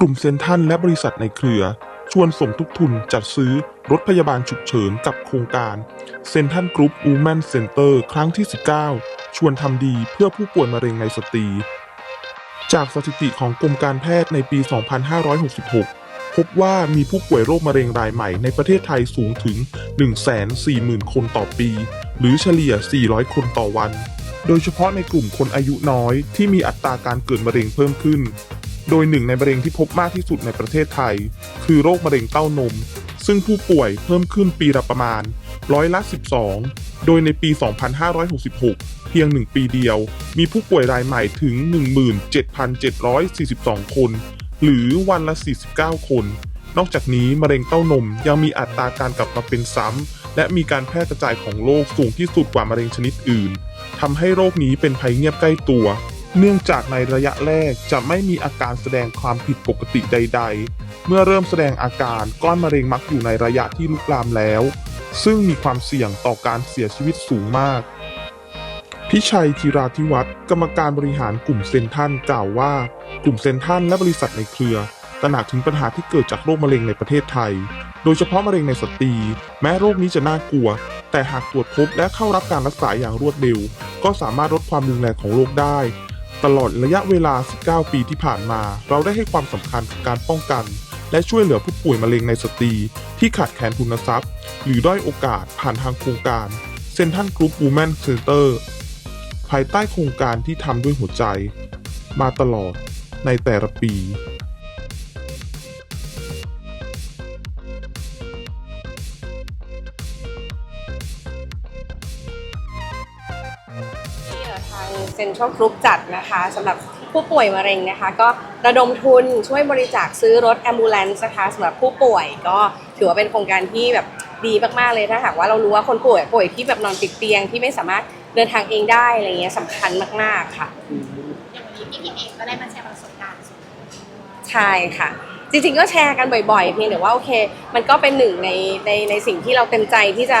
กลุ่มเซนทันและบริษัทในเครือ ชวนสมทบทุนจัดซื้อรถพยาบาลฉุกเฉินกับโครงการเซนทันกรุ๊ป w ูแมนเซ็นเตอร์ครั้งที่ 19 ชวนทำดีเพื่อผู้ป่วยมะเร็งในสตรี จากสถิติของกรมการแพทย์ในปี 2566 พบว่ามีผู้ป่วยโรคมะเร็งรายใหม่ในประเทศไทยสูงถึง 140,000 คนต่อปี หรือเฉลี่ย 400 คนต่อวัน โดยเฉพาะในกลุ่มคนอายุน้อยที่มีอัตราการเกิดมะเร็งเพิ่มขึ้น โดยหนึ่งในมะเร็งที่พบมากที่สุดในประเทศไทย คือโรคมะเร็งเต้านม ซึ่งผู้ป่วยเพิ่มขึ้นปีละประมาณร้อยละ 12 โดยในปี 2566 เพียง 1 ปีเดียว มีผู้ป่วยรายใหม่ถึง 17,742 คน หรือวันละ 49 คน นอกจากนี้มะเร็งเต้านมยังมีอัตราการกลับมาเป็นซ้ำ และมีการแพร่กระจายของโรคสูงที่สุดกว่ามะเร็งชนิดอื่นทำให้โรคนี้เป็นภัยเงียบใกล้ตัว เนื่องจากในระยะแรกจะไม่มีอาการแสดงความผิดปกติใด ๆ เมื่อเริ่มแสดงอาการก้อนมะเร็งมักอยู่ในระยะที่ลุกลามแล้ว ซึ่งมีความเสี่ยงต่อการเสียชีวิตสูงมาก พิชัยธีราธิวัฒน์กรรมการบริหารกลุ่มเซนทันกล่าวว่า กลุ่มเซนทันและบริษัทในเครือตระหนักถึงปัญหาที่เกิดจากโรคมะเร็งในประเทศไทย โดยเฉพาะมะเร็งในสตรี แม้โรคนี้จะน่ากลัว แต่หากตรวจพบและเข้ารับการรักษาอย่างรวดเร็ว ก็สามารถลดความรุนแรงของโรคได้ ตลอดระยะเวลา 19 ปีที่ผ่านมา เราได้ให้ความสำคัญกับการป้องกัน และช่วยเหลือผู้ป่วยมะเร็งในสตรี ที่ขาดแคลนทุนทรัพย์ หรือด้อยโอกาสผ่านทางโครงการเซนทันกรุ๊ปบูแมนเซ็นเตอร์ภายใต้โครงการที่ทำด้วยหัวใจ มาตลอดในแต่ละปีางเซ็นทรัลกรุ๊ปจัดนะคะสำหรับผู้ป่วยมะเร็งนะคะ ก็ระดมทุนช่วยบริจาคซื้อรถแอมบูเลนซ์นะคะสำหรับผู้ป่วยก็ถือว่าเป็นโครงการที่แบบดีมากๆเลยถ้าหากว่าเรารู้ว่าคนป่วยป่วยที่แบบนอนติดเตียงที่ไม่สามารถเดินทางเองได้อะไรเงี้ยสำคัญมากๆค่ะอย่างวันนี้พี่พิมเองก็ได้มาแชร์ประสบการณ์ใช่ค่ะจริงๆก็แชร์กันบ่อยๆเพียงแต่ว่าโอเค มันก็เป็นหนึ่งในในในสิ่งที่เราเต็มใจที่จะ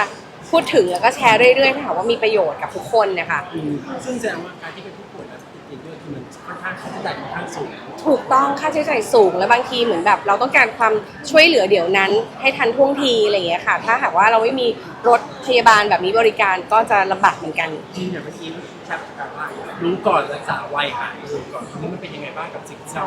พูดถึงแล้วก็แชร์เรื่อยๆถ้าหากว่ามีประโยชน์กับทุกคนนะคะอืมซึ่งแสดงว่าการที่เป็นผู้ป่วยแล้วติดเตียงด้วยคือมันค่อนข้างค่าใช้จ่ายค่อนข้างสูงถูกต้องค่าใช้จ่ายสูงและบางทีเหมือนแบบ เราต้องการความช่วยเหลือเดี๋ยวนั้น ให้ทันท่วงทีอะไรอย่างเงี้ยค่ะ ถ้าหากว่าเราไม่มีรถพยาบาลแบบนี้บริการก็จะลำบากเหมือนกัน จริงอย่างเมื่อกี้แชทกันว่ารู้ก่อนรักษาไวหายเร็วก่อนทีนี้มันเป็นยังไงบ้างกับสิ่งที่เรา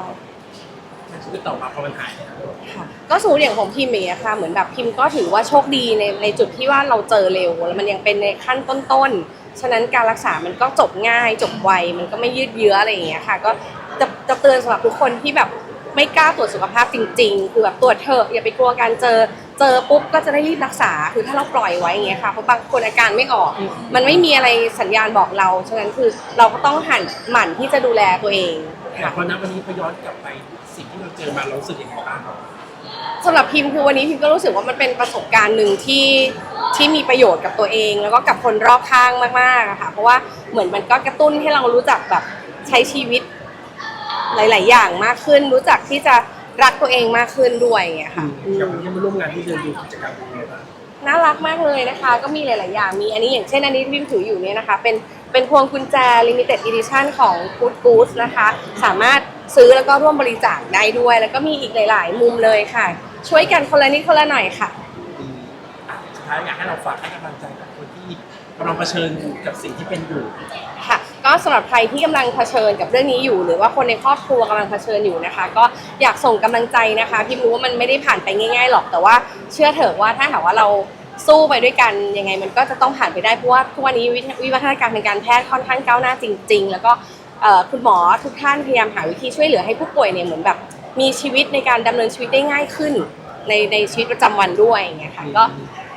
มันชีวิตต่อมาพอมันหายแล้วค่ะก็สูตรอย่างของพิมพ์อย่างเงี้ยค่ะ เหมือนแบบพิมพ์ก็ถือว่าโชคดีในในจุดที่ว่าเราเจอเร็วแล้วมันยังเป็นในขั้นต้นๆ ฉะนั้นการรักษามันก็จบง่ายจบไวมันก็ไม่ยืดเยื้ออะไรอย่างเงี้ยค่ะ ก็จะจะเตือนสำหรับทุกคนที่แบบไม่กล้าตรวจสุขภาพจริง ๆ คือแบบตรวจเถอะอย่าไปกลัวการเจอเจอปุ๊บก็จะได้รีบรักษาคือถ้าเราปล่อยไว้อย่างเงี้ยค่ะเพราะบางคนอาการไม่ออก มันไม่มีอะไรสัญญาณบอกเรา ฉะนั้นคือเราก็ต้องหันหมั่นที่จะดูแลตัวเอง แต่ค่ะพอนับวันนี้พอย้อนกลับไปสิ่งที่เราเจอมาเรารู้สึกยังไงบ้างสำหรับพิมพ์คือวันนี้พิมพ์ก็รู้สึกว่ามันเป็นประสบการณ์หนึ่งที่ที่มีประโยชน์กับตัวเอง แล้วก็กับคนรอบข้างมากๆอะค่ะเพราะว่าเหมือนมันก็กระตุ้นให้เรารู้จักแบบใช้ชีวิตหลาย ๆ อย่างมากขึ้น รู้จักที่จะรักตัวเองมากขึ้นด้วยอย่างเงี้ยค่ะอย่างวันนี้มาร่วมงานที่เดินดูกิจกรรมเป็นยังไงบ้าง น่ารักมากเลยนะคะ ก็มีหลาย ๆ อย่างมีอันนี้อย่างเช่นอันนี้ที่พิมพ์ถืออยู่เนี่ยนะคะ เป็น เป็นพวงกุญแจ limited edition ของ Good Goods นะคะ สามารถซื้อแล้วก็ร่วมบริจาคได้ด้วย แล้วก็มีอีกหลาย ๆ มุมเลยค่ะ ช่วยกันคนละนิดคนละหน่อยค่ะอืมอะสุดท้ายอยากให้เราฝากให้กำลังใจกับคนที่กำลังเผชิญกับสิ่งที่เป็นอยู่ ค่ะก็สำหรับใครที่กำลังเผชิญกับเรื่องนี้อยู่ หรือว่าคนในครอบครัวกำลังเผชิญอยู่นะคะ ก็อยากส่งกำลังใจนะคะ พิมรู้ว่ามันไม่ได้ผ่านไปง่าย ๆ หรอกแต่ว่าเชื่อเถอะว่าถ้าหากว่าเรา สู้ไปด้วยกันยังไงมันก็จะต้องผ่านไปได้เพราะว่าทุกวันนี้วิทวิวัฒนาการทางการแพทย์ค่อนข้างก้าวหน้าจริง ๆ แล้วก็เอ่อคุณหมอทุกท่านพยายามหาวิธีช่วยเหลือให้ผู้ป่วยเนี่ยเหมือนแบบมีชีวิตในการดำเนินชีวิตได้ง่ายขึ้น ในในชีวิตประจำวันด้วยอย่างเงี้ยค่ะก็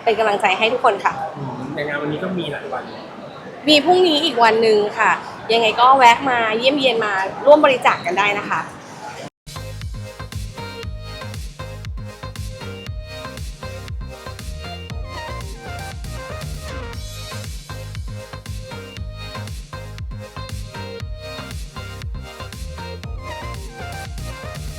เป็นกำลังใจให้ทุกคนค่ะอืมในงานวันนี้ก็มีหลายวัน มีพรุ่งนี้อีกวันหนึ่งค่ะ ยังไงก็แวะมาเยี่ยมเยียนมาร่วมบริจาคกันได้นะคะ